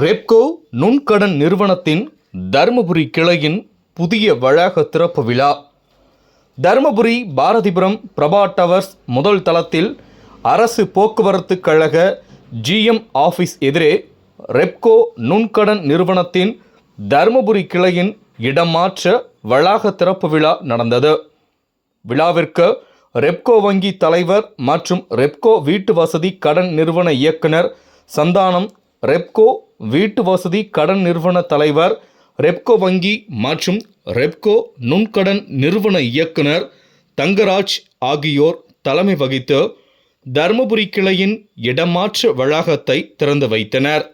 ரெப்கோ நுண்கடன் நிறுவனத்தின் தருமபுரி கிளையின் புதிய வளாக திறப்பு விழா. தருமபுரி பாரதிபுரம் பிரபா டவர்ஸ் முதல் தளத்தில் அரசு போக்குவரத்து கழக ஜிஎம் ஆஃபீஸ் எதிரே ரெப்கோ நுண்கடன் நிறுவனத்தின் தருமபுரி கிளையின் இடமாற்ற வளாக திறப்பு விழா நடந்தது. விழாவிற்கு ரெப்கோ வங்கி தலைவர் மற்றும் ரெப்கோ வீட்டு வசதி கடன் நிறுவன இயக்குனர் சந்தானம் ரெப்கோ வீட்டு வசதி கடன் நிறுவன தலைவர் ரெப்கோ வங்கி மற்றும் ரெப்கோ நுண்கடன் நிறுவன இயக்குனர் தங்கராஜ் ஆகியோர் தலைமை வகித்து தருமபுரி கிளையின் இடமாற்று வளாகத்தை திறந்து வைத்தனர்.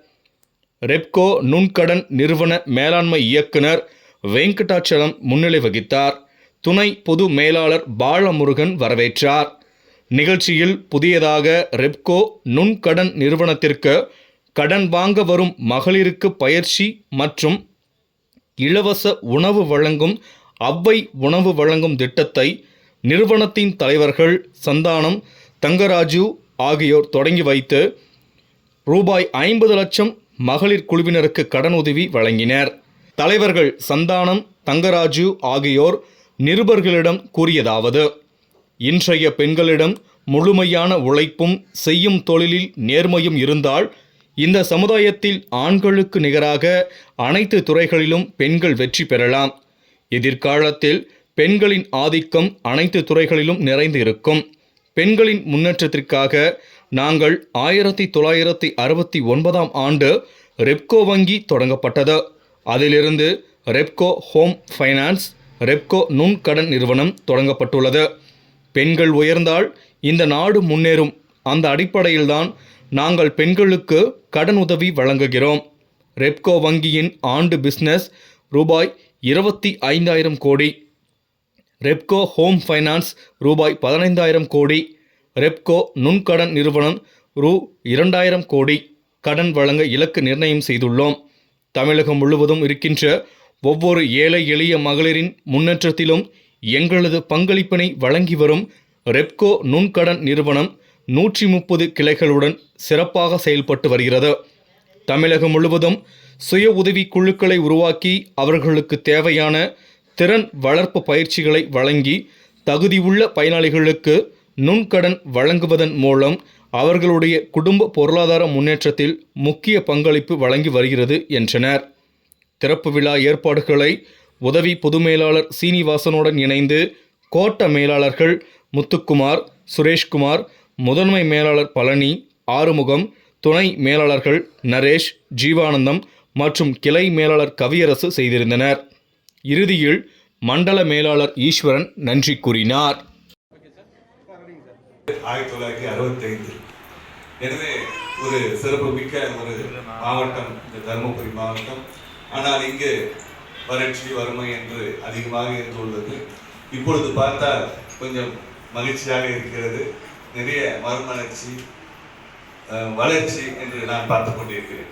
ரெப்கோ நுண்கடன் நிறுவன மேலாண்மை இயக்குனர் வெங்கடாச்சலம் முன்னிலை வகித்தார். துணை பொது மேலாளர் பாலமுருகன் வரவேற்றார். நிகழ்ச்சியில் புதியதாக ரெப்கோ நுண்கடன் நிறுவனத்திற்கு கடன் வாங்க வரும் மகளிருக்கு பயிற்சி மற்றும் இலவச உணவு வழங்கும் அவ்வை உணவு வழங்கும் திட்டத்தை நிறுவனத்தின் தலைவர்கள் சந்தானம் தங்கராஜு ஆகியோர் தொடங்கி வைத்து ரூபாய் ஐம்பது லட்சம் மகளிர் குழுவினருக்கு கடனுதவி வழங்கினர். தலைவர்கள் சந்தானம் தங்கராஜு ஆகியோர் நிருபர்களிடம் கூறியதாவது இன்றைய பெண்களிடம் முழுமையான உழைப்பும் செய்யும் தொழிலில் நேர்மையும் இருந்தால் இந்த சமுதாயத்தில் ஆண்களுக்கு நிகராக அனைத்து துறைகளிலும் பெண்கள் வெற்றி பெறலாம். எதிர்காலத்தில் பெண்களின் ஆதிக்கம் அனைத்து துறைகளிலும் நிறைந்து இருக்கும். பெண்களின் முன்னேற்றத்திற்காக நாங்கள் ஆயிரத்தி தொள்ளாயிரத்தி அறுபத்தி ஒன்பதாம் ஆண்டு ரெப்கோ வங்கி தொடங்கப்பட்டது. அதிலிருந்து ரெப்கோ ஹோம் ஃபைனான்ஸ் ரெப்கோ நுண்கடன் நிறுவனம் தொடங்கப்பட்டுள்ளது. பெண்கள் உயர்ந்தால் இந்த நாடு முன்னேறும். அந்த அடிப்படையில்தான் நாங்கள் பெண்களுக்கு கடன் உதவி வழங்குகிறோம். ரெப்கோ வங்கியின் ஆண்டு பிஸ்னஸ் ரூபாய் இருபத்தி ஐந்தாயிரம் கோடி. ரெப்கோ ஹோம் ஃபைனான்ஸ் ரூபாய் பதினைந்தாயிரம் கோடி. ரெப்கோ நுண்கடன் நிறுவனம் ரூ இரண்டாயிரம் கோடி. கடன் வழங்க இலக்கு நிர்ணயம் செய்துள்ளோம். தமிழகம் முழுவதும் இருக்கின்ற ஒவ்வொரு ஏழை எளிய மகளிரின் முன்னேற்றத்திலும் எங்களது பங்களிப்பினை வழங்கி வரும் ரெப்கோ நுண்கடன் நிறுவனம் நூற்றி முப்பது கிளைகளுடன் சிறப்பாக செயல்பட்டு வருகிறது. தமிழகம் முழுவதும் சுய உதவி குழுக்களை உருவாக்கி அவர்களுக்கு தேவையான திறன் வளர்ப்பு பயிற்சிகளை வழங்கி தகுதியுள்ள பயனாளிகளுக்கு நுண்கடன் வழங்குவதன் மூலம் அவர்களுடைய குடும்ப பொருளாதார முன்னேற்றத்தில் முக்கிய பங்களிப்பு வழங்கி வருகிறது என்றனர். திறப்பு விழா ஏற்பாடுகளை உதவி பொது மேலாளர் சீனிவாசனுடன் இணைந்து கோட்ட மேலாளர்கள் முத்துக்குமார் சுரேஷ்குமார் முதன்மை மேலாளர் பழனி ஆறுமுகம் துணை மேலாளர்கள் நரேஷ் ஜீவானந்தம் மற்றும் கிளை மேலாளர் கவியரசு செய்திருந்தனர். இறுதியில் மண்டல மேலாளர் ஈஸ்வரன் நன்றி கூறினார். ஆயிரத்தி தொள்ளாயிரத்தி அறுபத்தைந்து எனவே ஒரு சிறப்பு மிக்க ஒரு மாவட்டம் இந்த தருமபுரி மாவட்டம். ஆனால் இங்கு வறட்சி வறுமை என்று அதிகமாக இருந்துள்ளது இப்பொழுது பார்த்தால் கொஞ்சம் மகிழ்ச்சியாக இருக்கிறது. நிறைய மறுமலர்ச்சி வளர்ச்சி என்று நான் பார்த்து கொண்டிருக்கிறேன்.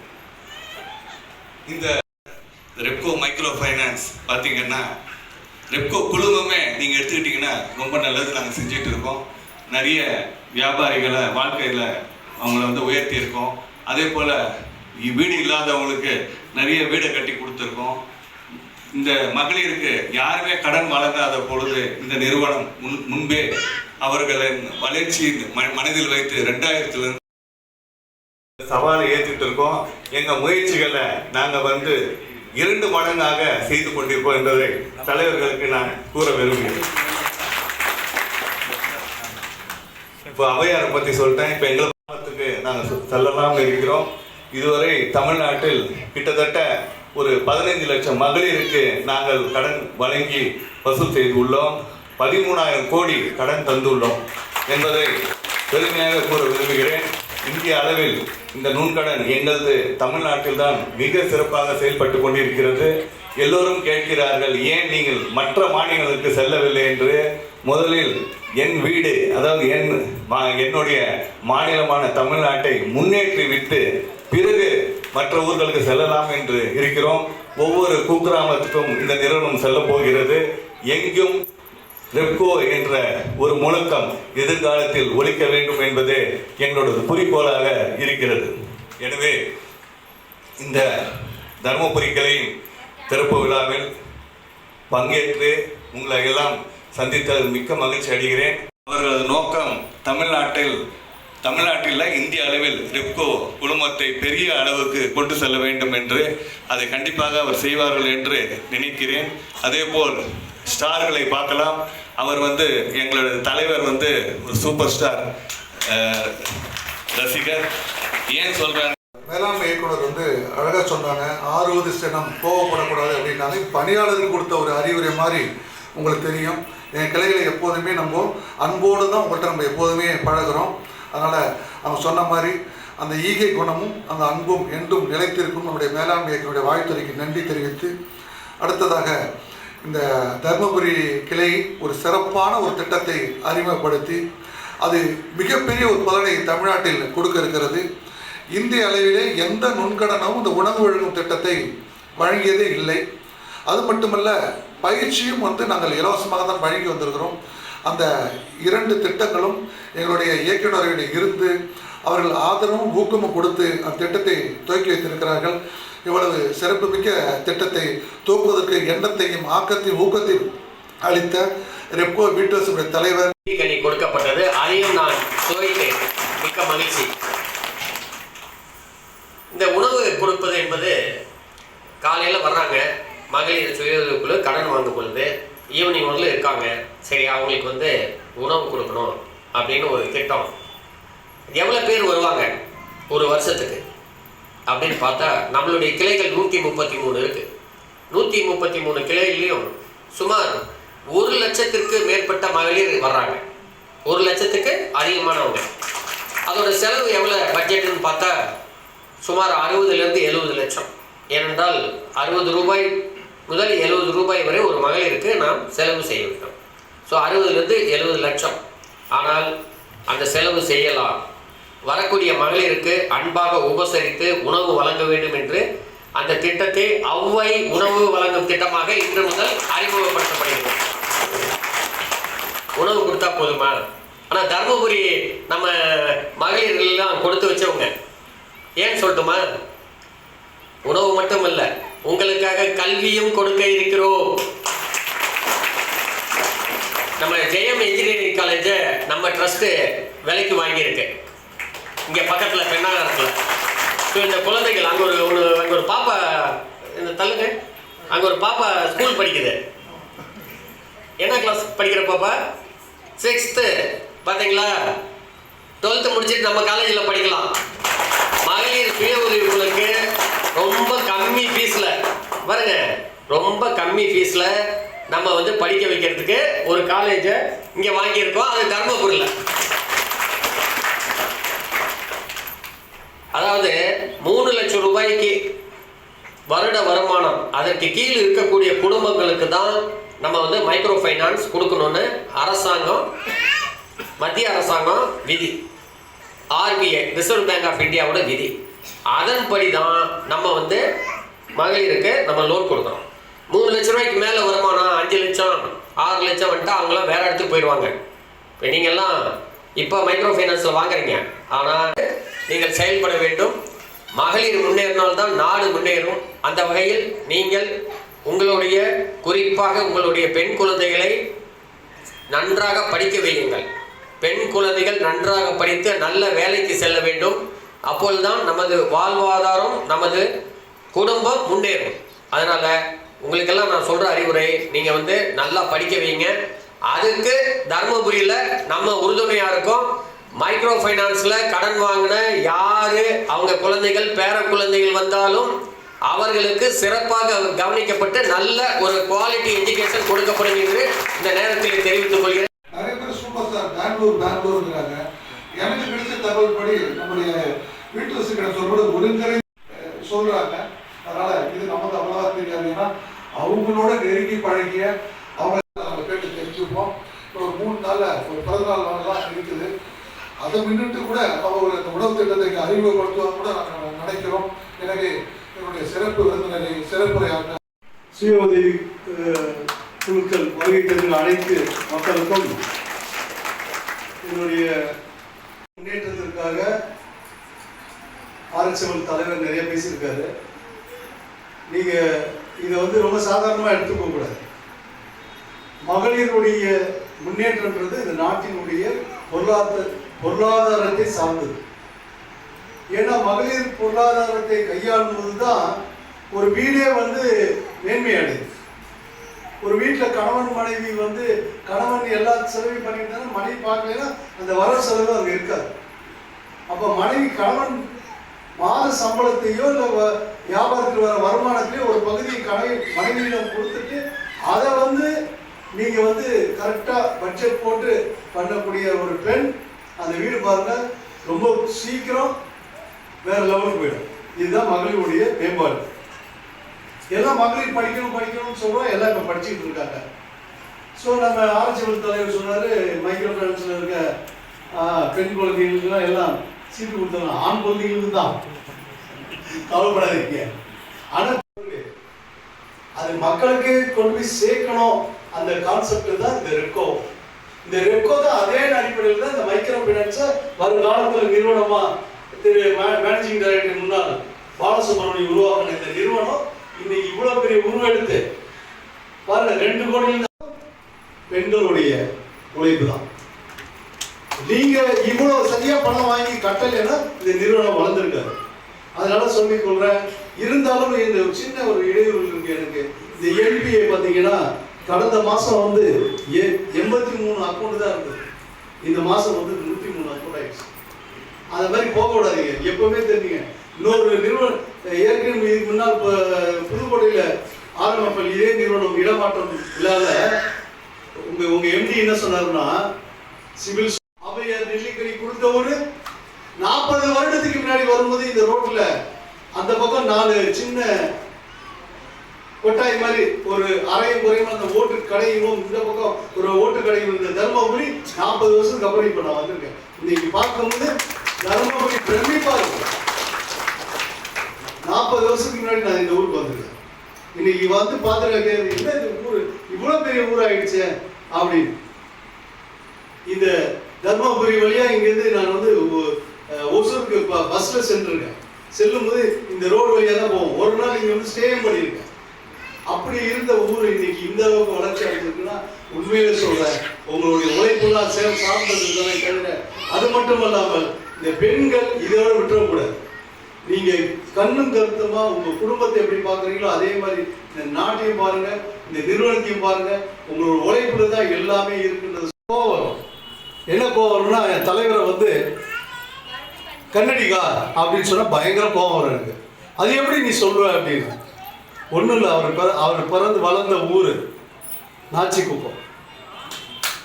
இந்த ரெப்கோ மைக்ரோ ஃபைனான்ஸ் பார்த்தீங்கன்னா ரெப்கோ குழுமமே நீங்கள் எடுத்துக்கிட்டிங்கன்னா ரொம்ப நல்லது நாங்கள் செஞ்சுட்டு இருக்கோம். நிறைய வியாபாரிகளை வாழ்க்கையில் அவங்கள வந்து உயர்த்தி இருக்கோம். அதே போல் வீடு இல்லாதவங்களுக்கு நிறைய வீடை கட்டி கொடுத்துருக்கோம். இந்த மகளிருக்கு யாருமே கடன் வழங்காத பொழுது இந்த நிறுவனம் முன் முன்பே அவர்களின் வளர்ச்சி ம- மனதில் வைத்து ரெண்டாயிரத்துல சவாலை ஏற்றிட்டு இருக்கோம். எங்க முயற்சிகளை நாங்க வந்து இரண்டு மடங்காக செய்து கொண்டிருப்போம் என்பதை தலைவர்களுக்கு நான் கூற விரும்புகிறேன். இப்போ அவையாரை பத்தி சொல்லிட்டேன். இப்போ எங்கள் கிராமத்துக்கு நாங்கள் செல்லலாம் செல்லலாம்னு இருக்கிறோம். இதுவரை தமிழ்நாட்டில் கிட்டத்தட்ட ஒரு பதினைந்து லட்சம் மகளிருக்கு நாங்கள் கடன் வழங்கி வசூல் செய்துள்ளோம். பதிமூணாயிரம் கோடி கடன் தந்துள்ளோம் என்பதை பெருமையாக கூற விரும்புகிறேன். இந்திய அளவில் இந்த நுண்கடன் எங்களது தமிழ்நாட்டில்தான் மிக சிறப்பாக செயல்பட்டு கொண்டிருக்கிறது. எல்லோரும் கேட்கிறார்கள் ஏன் நீங்கள் மற்ற மாநிலங்களுக்கு செல்லவில்லை? என்று முதலில் என் வீடு அதாவது என் மா- என்னுடைய மாநிலமான தமிழ்நாட்டை முன்னேற்றி விட்டு பிறகு மற்ற ஊர்களுக்கு செல்லலாம் என்று இருக்கிறோம். ஒவ்வொரு குக்கிராமத்துக்கும் இந்த நிறுவனம் செல்ல போகிறது. எங்கும் ரெப்கோ என்ற ஒரு முழக்கம் எதிர்காலத்தில் ஒழிக்க வேண்டும் என்பதே எங்களோட குறிக்கோளாக இருக்கிறது. எனவே இந்த தர்மபுரி கிளையின் திறப்பு விழாவில் பங்கேற்று உங்களை எல்லாம் சந்தித்ததில் மிக்க மகிழ்ச்சி அடைகிறேன். அவர்களது நோக்கம் தமிழ்நாட்டில் தமிழ்நாட்டில் இந்திய அளவில் ரெப்கோ குழுமத்தை பெரிய அளவுக்கு கொண்டு செல்ல வேண்டும் என்று அதை கண்டிப்பாக அவர் செய்வார்கள் என்று நினைக்கிறேன். அதேபோல் ஸ்டார்களை பார்க்கலாம். அவர் வந்து எங்களோட தலைவர் வந்து ஒரு சூப்பர் ஸ்டார் ரசிகர். ஏன் சொல்கிறாங்க வேளாண்மை இயக்குனர் வந்து அழகாக சொன்னாங்க ஆறுவது சினம் கோவப்படக்கூடாது அப்படின்னாலே பணியாளர்கள் பணியாளருக்கு கொடுத்த ஒரு அறிவுரை மாதிரி உங்களுக்கு தெரியும். என் கிளைகளை எப்போதுமே நம்ம அன்போடு தான் உங்கள்கிட்ட நம்ம எப்போதுமே பழகுறோம். அதனால் அவங்க சொன்ன மாதிரி அந்த ஈகை குணமும் அந்த அன்பும் என்றும் நிலைத்திருக்கும் நம்முடைய மேலாண்மை இயக்கனுடைய வாழ்த்துறைக்கு நன்றி தெரிவித்து அடுத்ததாக இந்த தருமபுரி கிளை ஒரு சிறப்பான ஒரு திட்டத்தை அறிமுகப்படுத்தி அது மிகப்பெரிய ஒரு பலனை தமிழ்நாட்டில் கொடுக்க இருக்கிறது. இந்திய அளவிலே எந்த நுண்கடனும் இந்த உணவு வழங்கும் திட்டத்தை வழங்கியதே இல்லை. அது மட்டுமல்ல பயிற்சியும் வந்து நாங்கள் இலவசமாக தான் வழங்கி வந்திருக்கிறோம். அந்த இரண்டு திட்டங்களும் எங்களுடைய இயக்குநர்களிடம் இருந்து அவர்கள் ஆதரவும் ஊக்கமும் கொடுத்து அந்த திட்டத்தை துவக்கி வைத்திருக்கிறார்கள். இவ்வளவு சிறப்புமிக்க திட்டத்தை தூக்குவதற்கு எண்ணத்தையும் ஆக்கத்தையும் ஊக்கத்தையும் அளித்த ரெப்கோ பீட்டர்ஸுடைய தலைவர் கனி கொடுக்கப்பட்டது. அதையும் நான் துவைத்தேன் மிக்க மகிழ்ச்சி. இந்த உணவு கொடுப்பது என்பது காலையில் வர்றாங்க. மகளிர் சுய கடன் வாங்கும் பொழுது ஈவினிங் வந்து இருக்காங்க. சரி அவங்களுக்கு வந்து உணவு கொடுக்கணும் அப்படின்னு ஒரு திட்டம். எவ்வளோ பேர் வருவாங்க ஒரு வருஷத்துக்கு? அப்படின்னு பார்த்தா நம்மளுடைய கிளைகள் நூற்றி முப்பத்தி மூணு இருக்குது நூற்றி முப்பத்தி மூணு கிளைகள்லையும் சுமார் ஒரு லட்சத்திற்கு மேற்பட்ட மகளிர் வர்றாங்க. ஒரு லட்சத்துக்கு அதிகமானவங்க. அதோட செலவு எவ்வளோ பட்ஜெட்டுன்னு பார்த்தா சுமார் அறுபதுலேருந்து எழுபது லட்சம். ஏனென்றால் அறுபது ரூபாய் முதல் எழுபது ரூபாய் வரை ஒரு மகளிருக்கு நாம் செலவு செய்ய வேண்டும். ஸோ அறுபதுலேருந்து எழுபது லட்சம். ஆனால் அந்த செலவு செய்யலாம். வரக்கூடிய மகளிருக்கு அன்பாக உபசரித்து உணவு வழங்க வேண்டும் என்று அந்த திட்டத்தை அவ்வை உணவு வழங்கும் திட்டமாக இன்று முதல் அறிமுகப்படுத்தப்படுகிறது. உணவு கொடுத்தா போதுமா? ஆனால் தருமபுரி நம்ம மகளிர்கள்லாம் கொடுத்து வச்சவங்க ஏன்னு சொல்லட்டுமா? உணவு மட்டும் இல்லை உங்களுக்காக கல்வியும் கொடுக்க இருக்கிறோம். நம்ம ஜெயம் இன்ஜினியரிங் காலேஜை நம்ம ட்ரஸ்ட்டு விலைக்கு வாங்கியிருக்கு. இங்கே பக்கத்தில் பெண்ணாகரத்தில் ஸோ இந்த குழந்தைகள் அங்கே ஒரு ஒன்று அங்கே ஒரு பாப்பா இந்த தள்ளுங்க. அங்கே ஒரு பாப்பா ஸ்கூல் படிக்குது. என்ன கிளாஸ் படிக்கிற பாப்பா? சிக்ஸ்த்து பார்த்தீங்களா டுவெல்த்து முடிச்சுட்டு நம்ம காலேஜில் படிக்கலாம். மகளிர் சுய உதவிகளுக்கு ரொம்ப கம்மி ஃபீஸில் பாருங்க ரொம்ப கம்மி ஃபீஸில் நம்ம வந்து படிக்க வைக்கிறதுக்கு ஒரு காலேஜை இங்கே வாங்கியிருக்கோம். அது தர்மபுரியில் அதாவது மூணு லட்சம் ரூபாய்க்கு வருட வருமானம் அதற்கு கீழ் இருக்கக்கூடிய குடும்பங்களுக்கு தான் நம்ம வந்து மைக்ரோ ஃபைனான்ஸ் கொடுக்கணும்னு அரசாங்கம் மத்திய அரசாங்கம் விதி. ஆர்பிஐ ரிசர்வ் பேங்க் ஆஃப் இந்தியாவோட விதி. அதன்படி தான் நம்ம வந்து மகளிருக்கு நம்ம லோன் கொடுக்குறோம். மூணு லட்ச ரூபாய்க்கு மேலே வருமானம் அஞ்சு லட்சம் ஆறு லட்சம் வந்துட்டு அவங்களாம் வேறு இடத்துக்கு போயிடுவாங்க. இப்போ நீங்கள்லாம் இப்போ மைக்ரோ ஃபைனான்ஸில் வாங்குறீங்க. ஆனால் நீங்கள் செயல்பட வேண்டும். மகளிர் முன்னேறினால்தான் நாடு முன்னேறும். அந்த வகையில் நீங்கள் உங்களுடைய குறிப்பாக உங்களுடைய பெண் குழந்தைகளை நன்றாக படிக்க வையுங்கள். பெண் குழந்தைகள் நன்றாக படித்து நல்ல வேலைக்கு செல்ல வேண்டும். அப்பொழுதுதான் நமது வாழ்வாதாரம் நமது குடும்பம் முன்னேறும். அதனால் உங்களுக்கெல்லாம் நான் சொல்கிற அறிவுரை நீங்கள் வந்து நல்லா படிக்க வைங்க. அதுக்கு தர்மபுரியில் நம்ம உறுதுணையாக இருக்கோம். மைக்ரோ ஃபைனான்ஸில் கடன் வாங்கின யாரு? அவங்க குழந்தைகள் பேர குழந்தைகள் வந்தாலும் அவர்களுக்கு சிறப்பாக கவனிக்கப்பட்டு நல்ல ஒரு குவாலிட்டி எஜுகேஷன் கொடுக்கப்படும் என்று இந்த நேரத்தில் தெரிவித்துக் கொள்கிறேன். நிறைய பேர் சூப்பர் ஸ்டார் பெங்களூர் பெங்களூருங்கிறாங்க. எனக்கு கிடைச்ச தகவல் படி நம்முடைய வீட்டு வசதி சொல்றது ஒருங்கரை அஹ், சொல்றாங்க அதனால இது நமக்கு அவ்வளவா தெரியாது ஏன்னா அவங்களோட நெருங்கி பழகிய அவங்க நம்ம கேட்டு தெரிஞ்சுப்போம் இப்போ ஒரு மூணு நாள்ல ஒரு பிறந்தநாள் நாள்லாம் இருக்குது அதை முன்னிட்டு கூட அவங்க இந்த உணவு அறிமுகப்படுத்துவதாக கூட நாங்கள் நினைக்கிறோம் எனவே என்னுடைய சிறப்பு விருந்தினரை சிறப்புரையாக சுய உதவி குழுக்கள் வருகை தருகிற அனைத்து மக்களுக்கும் என்னுடைய முன்னேற்றத்திற்காக ஆர்எஸ்எம்எல் தலைவர் நிறைய பேசியிருக்காரு. நீங்கள் இதை வந்து ரொம்ப சாதாரணமாக எடுத்துக்க கூடாது. மகளிருடைய முன்னேற்றம்ன்றது இந்த நாட்டினுடைய பொருளாதார பொருளாதாரத்தை சார்ந்தது. ஏன்னா மகளிர் பொருளாதாரத்தை கையாளும்போது தான் ஒரு வீடே வந்து மேன்மையடையுது ஒரு வீட்டில் கணவன் மனைவி வந்து கணவன் எல்லா செலவையும் பண்ணிட்டு மனைவி பார்க்கலைன்னா அந்த வர செலவு அங்கே இருக்காது. அப்போ மனைவி கணவன் மாத சம்பளத்தையோ இல்லை வியாபாரத்தில் வர வருமானத்தையோ ஒரு பகுதியை கணவி மனைவியிடம் கொடுத்துட்டு அதை வந்து நீங்கள் வந்து கரெக்டாக பட்ஜெட் போட்டு பண்ணக்கூடிய ஒரு பெண் அந்த வீடு பாருங்கள் ரொம்ப சீக்கிரம் வேற லெவலுக்கு போயிடும். இதுதான் மகளிருடைய மேம்பாடு. எல்லாம் மகளிர் படிக்கணும் படிக்கணும்னு சொல்கிறோம் எல்லாம் இப்போ படிச்சுக்கிட்டு இருக்காங்க. ஸோ நம்ம ஆராய்ச்சி தலைவர் சொன்னார் மைக்ரோ ஃபைனான்ஸில் இருக்க பெண் குழந்தைகளுக்குலாம் எல்லாம் சீட்டு கொடுத்தாங்க ஆண் குழந்தைகளுக்கு தான். கவலைப்படாதீங்க. ஆனால் அது மக்களுக்கு கொண்டு போய் சேர்க்கணும். அந்த கான்செப்ட் தான் இந்த ரெக்கோ. இந்த ரெக்கோ தான் அதே அடிப்படையில் தான் இந்த மைக்ரோ ஃபைனான்ஸை வருங்காலத்தில் நிறுவனமா திரு மேனேஜிங் டைரக்டர் முன்னாள் பாலசுப்ரமணியம் உருவாக்கின இந்த நிறுவனம் இன்னைக்கு இவ்வளவு பெரிய உருவெடுத்து பாருங்க ரெண்டு கோடியில் பெண்களுடைய உழைப்பு தான். நீங்க இவ்வளவு சரியா பணம் வாங்கி கட்டலைன்னா இந்த நிறுவனம் வளர்ந்துருக்காரு அதனால சொல்லிக் கொள்றேன் இருந்தாலும் இந்த சின்ன ஒரு இடையூறு இருக்கு எனக்கு. இந்த என்பிஏ பார்த்தீங்கன்னா கடந்த மாசம் வந்து எ- எண்பத்தி மூணு அக்கௌண்ட் தான் இருந்தது. இந்த மாசம் வந்து நூற்றி மூணு அக்கௌண்ட் ஆயிடுச்சு. அந்த மாதிரி போக விடாதீங்க. எப்பவுமே தெரிஞ்சுங்க. இன்னொரு நிறுவனம் ஏற்கனவே இதுக்கு முன்னால் இப்போ புதுக்கோட்டையில் ஆரம்பப்பள்ளி இதே நிறுவனம் இடமாற்றம் இல்லாத உங்க உங்க எம்டி என்ன சொன்னாருன்னா சிவில் அவையார் நெல்லிக்கடி கொடுத்த ஒரு நாற்பது வருடத்துக்கு முன்னாடி வரும்போது இந்த ரோட்ல அந்த பக்கம் நாலு சின்ன கொட்டாய் மாதிரி ஒரு அரையும் குறையும் அந்த ஓட்டு கடையும் இந்த பக்கம் ஒரு ஓட்டு கடையும் இந்த தர்மபுரி நாற்பது வருஷத்துக்கு அப்புறம் இப்ப நான் வந்திருக்கேன். இன்னைக்கு பார்க்கும்போது தர்மபுரி பிரமிப்பா இருக்கு நாற்பது வருஷத்துக்கு முன்னாடி நான் இந்த ஊருக்கு வந்திருக்கேன். இன்னைக்கு வந்து பார்த்துருக்க என்ன இந்த ஊர்? இவ்வளோ பெரிய ஊர் ஆயிடுச்சு அப்படின்னு. இந்த தர்மபுரி வழியா இங்கேருந்து நான் வந்து ஒசூருக்கு ப- பஸ்ல சென்றிருக்கேன். செல்லும்போது இந்த ரோடு வழியாக தான் போவோம். ஒரு நாள் இங்கே வந்து ஸ்டே பண்ணியிருக்கேன். அப்படி இருந்த ஊர் இன்னைக்கு இந்த அளவுக்கு வளர்ச்சி அடைஞ்சிருக்குன்னா உண்மையிலே சொல்கிறேன் உங்களுடைய உழைப்புலாம் சேர் சார்ந்தது தானே தவிர அது மட்டும் இல்லாமல் இந்த பெண்கள் இதோட விட்டுறக்கூடாது நீங்க கண்ணும் கருத்துமா உங்க குடும்பத்தை எப்படி பாக்குறீங்களோ அதே மாதிரி இந்த நாட்டையும் பாருங்க இந்த நிறுவனத்தையும் பாருங்க உங்களோட உழைப்புல தான் எல்லாமே இருக்குன்றது கோவம் வரும். என்ன கோவம் என் தலைவரை வந்து கன்னடிகா அப்படின்னு சொன்னா பயங்கர கோவம் வரும் எனக்கு. அது எப்படி நீ சொல்ற அப்படின்னு? ஒன்றும் இல்லை அவர் பிற அவர் பிறந்து வளர்ந்த ஊர் நாச்சிக்குப்பம்.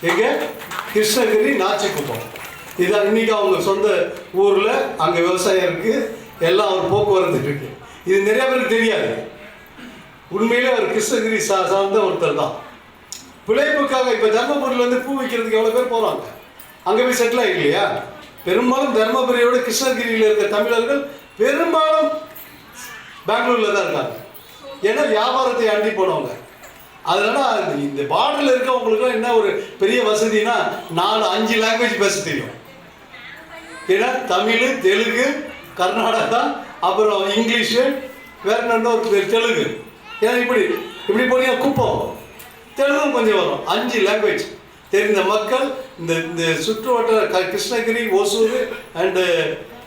எங்க? கிருஷ்ணகிரி நாச்சிக்குப்பம். இதான் இன்னைக்கு அவங்க சொந்த ஊரில் அங்கே விவசாயம் இருக்குது எல்லாம் அவர் போக்குவரத்து இருக்கு. இது நிறைய பேருக்கு தெரியாது. உண்மையிலே அவர் கிருஷ்ணகிரி சா சார்ந்த ஒருத்தர் தான். பிழைப்புக்காக இப்போ தர்மபுரியில் வந்து பூ வைக்கிறதுக்கு எவ்வளோ பேர் போகிறாங்க அங்கே போய் செட்டில் ஆகிக்கலையா பெரும்பாலும் தர்மபுரியோட கிருஷ்ணகிரியில் இருக்க தமிழர்கள் பெரும்பாலும் பெங்களூரில் தான் இருக்காங்க. ஏன்னா வியாபாரத்தை அண்டி போனவங்க. அதனால் இந்த பார்டரில் இருக்கவங்களுக்குலாம் என்ன ஒரு பெரிய வசதினா நாலு அஞ்சு லாங்குவேஜ் பேச தெரியும். ஏன்னா தமிழ் தெலுங்கு கர்நாடகா அப்புறம் இங்கிலீஷு வேற இன்னொரு பேர்? தெலுங்கு. ஏன்னா இப்படி? இப்படி போனீங்கன்னா குப்பம். தெலுங்கும் கொஞ்சம் வரும். அஞ்சு லாங்குவேஜ் தெரிந்த மக்கள் இந்த இந்த சுற்றுவட்டார கிருஷ்ணகிரி ஓசூர் அண்டு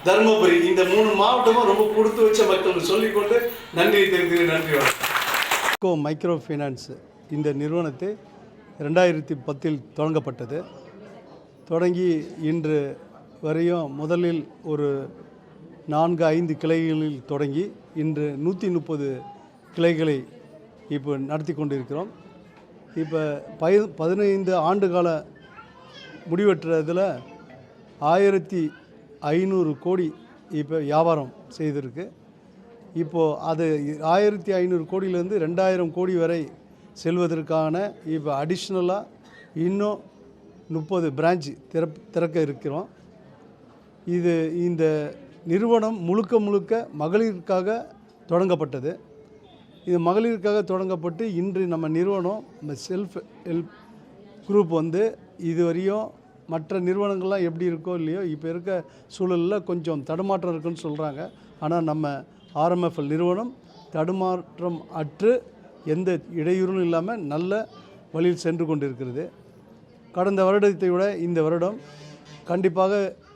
தருமபுரி இந்த மூணு மாவட்டமும் ரொம்ப கொடுத்து வச்ச மக்கள் சொல்லிக்கொண்டு நன்றி தெரிவிக்கிறேன் நன்றி வணக்கம். கோ மைக்ரோ ஃபைனான்ஸ் இந்த நிறுவனத்தை ரெண்டாயிரத்தி பத்தில் தொடங்கப்பட்டது. தொடங்கி இன்று வரையும் முதலில் ஒரு நான்கு ஐந்து கிளைகளில் தொடங்கி இன்று நூற்றி முப்பது கிளைகளை இப்போ நடத்தி கொண்டிருக்கிறோம். இப்போ பய பதினைந்து ஆண்டு கால ஆயிரத்தி ஐநூறு கோடி இப்போ வியாபாரம் செய்திருக்கு. இப்போது அது ஆயிரத்தி ஐநூறு கோடியிலேருந்து ரெண்டாயிரம் கோடி வரை செல்வதற்கான இப்போ அடிஷ்னலாக இன்னும் முப்பது பிரான்ச் திறப் திறக்க இருக்கிறோம். இது இந்த நிறுவனம் முழுக்க முழுக்க மகளிருக்காக தொடங்கப்பட்டது. இது மகளிருக்காக தொடங்கப்பட்டு இன்று நம்ம நிறுவனம் நம்ம செல்ஃப் ஹெல்ப் குரூப் வந்து இதுவரையும் மற்ற நிறுவனங்கள்லாம் எப்படி இருக்கோ இல்லையோ இப்போ இருக்க சூழலில் கொஞ்சம் தடுமாற்றம் இருக்குன்னு சொல்கிறாங்க ஆனால் நம்ம ஆர்எம்எஃப்எல் நிறுவனம் தடுமாற்றம் அற்று எந்த இடையூறும் இல்லாமல் நல்ல வழியில் சென்று கொண்டிருக்கிறது. கடந்த வருடத்தை விட இந்த வருடம் கண்டிப்பாக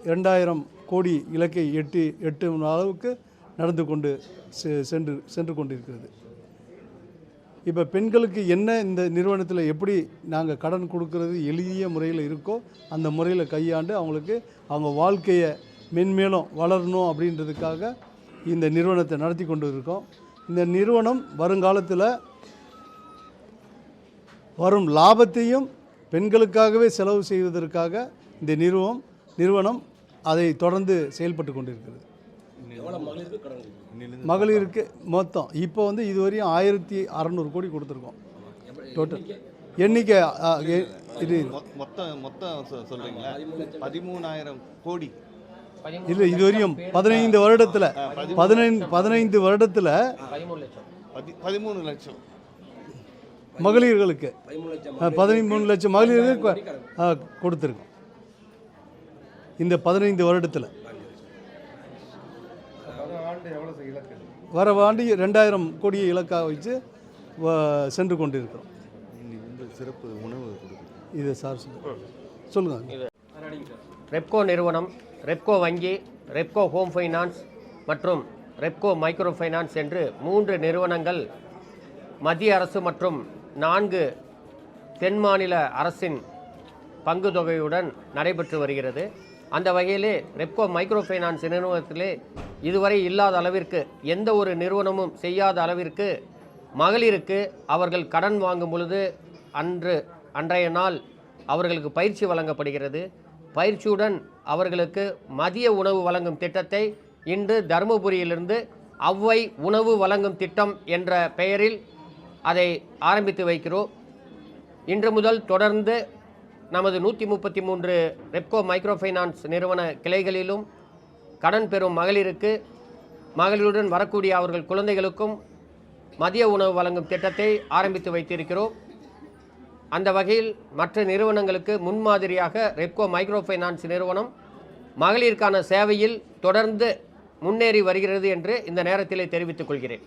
இரண்டாயிரம் கோடி இலக்கை எட்டி எட்டும் அளவுக்கு நடந்து கொண்டு செ- சென்று சென்று கொண்டிருக்கிறது. இப்போ பெண்களுக்கு என்ன இந்த நிறுவனத்தில் எப்படி நாங்கள் கடன் கொடுக்கறது எளிய முறையில் இருக்கோ அந்த முறையில் கையாண்டு அவங்களுக்கு அவங்க வாழ்க்கையை மென்மேலும் வளரணும் அப்படின்றதுக்காக இந்த நிறுவனத்தை நடத்தி கொண்டு இருக்கோம் இந்த நிறுவனம் வருங்காலத்தில் வரும் லாபத்தையும் பெண்களுக்காகவே செலவு செய்வதற்காக இந்த நிறுவனம் நிறுவனம் அதை தொடர்ந்து செயல்பட்டு கொண்டிருக்கிறது. மகளிருக்கு மொத்தம். இப்போ வந்து இதுவரையும் ஆயிரத்தி அறநூறு கோடி கொடுத்துருக்கோம். டோட்டல் எண்ணிக்கை இது மொத்தம் மொத்தம் சொ- சொல்றீங்களா? பதிமூணாயிரம் கோடி. இல்லை இதுவரையும் பதினைந்து வருடத்தில் பதினைந்து பதினைந்து வருடத்தில் பதிமூணு லட்சம். பதி பதிமூணு லட்சம். மகளிர்களுக்கு பதிமூணு லட்சம் மகளிருக்கு. ஆ, கொடுத்துருக்கோம். இந்த பதினைந்து வருடத்தில். வர ஆண்டு ரெண்டாயிரம் கோடியை இலக்காக வச்சு சென்று கொண்டிருக்கிறோம். சிறப்பு உணவு இது சார் சொல்லுங்கள் ரெப்கோ நிறுவனம் ரெப்கோ வங்கி ரெப்கோ ஹோம் ஃபைனான்ஸ் மற்றும் ரெப்கோ மைக்ரோ ஃபைனான்ஸ் என்று மூன்று நிறுவனங்கள் மத்திய அரசு மற்றும் நான்கு தென் மாநில அரசின் பங்கு தொகையுடன் நடைபெற்று வருகிறது. அந்த வகையிலே ரெப்கோ மைக்ரோ ஃபைனான்ஸ் நிறுவனத்திலே இதுவரை இல்லாத அளவிற்கு எந்த ஒரு நிறுவனமும் செய்யாத அளவிற்கு மகளிருக்கு அவர்கள் கடன் வாங்கும் பொழுது அன்று அன்றைய நாள் அவர்களுக்கு பயிற்சி வழங்கப்படுகிறது. பயிற்சியுடன் அவர்களுக்கு மதிய உணவு வழங்கும் திட்டத்தை இன்று தருமபுரியிலிருந்து அவ்வை உணவு வழங்கும் திட்டம் என்ற பெயரில் அதை ஆரம்பித்து வைக்கிறோம். இன்று முதல் தொடர்ந்து நமது நூற்றி முப்பத்தி மூன்று ரெப்கோ மைக்ரோ ஃபைனான்ஸ் நிறுவன கிளைகளிலும் கடன் பெறும் மகளிருக்கு மகளிருடன் வரக்கூடிய அவர்கள் குழந்தைகளுக்கும் மதிய உணவு வழங்கும் திட்டத்தை ஆரம்பித்து வைத்திருக்கிறோம். அந்த வகையில் மற்ற நிறுவனங்களுக்கு முன்மாதிரியாக ரெப்கோ மைக்ரோ ஃபைனான்ஸ் நிறுவனம் மகளிருக்கான சேவையில் தொடர்ந்து முன்னேறி வருகிறது என்று இந்த நேரத்திலே தெரிவித்துக் கொள்கிறேன்.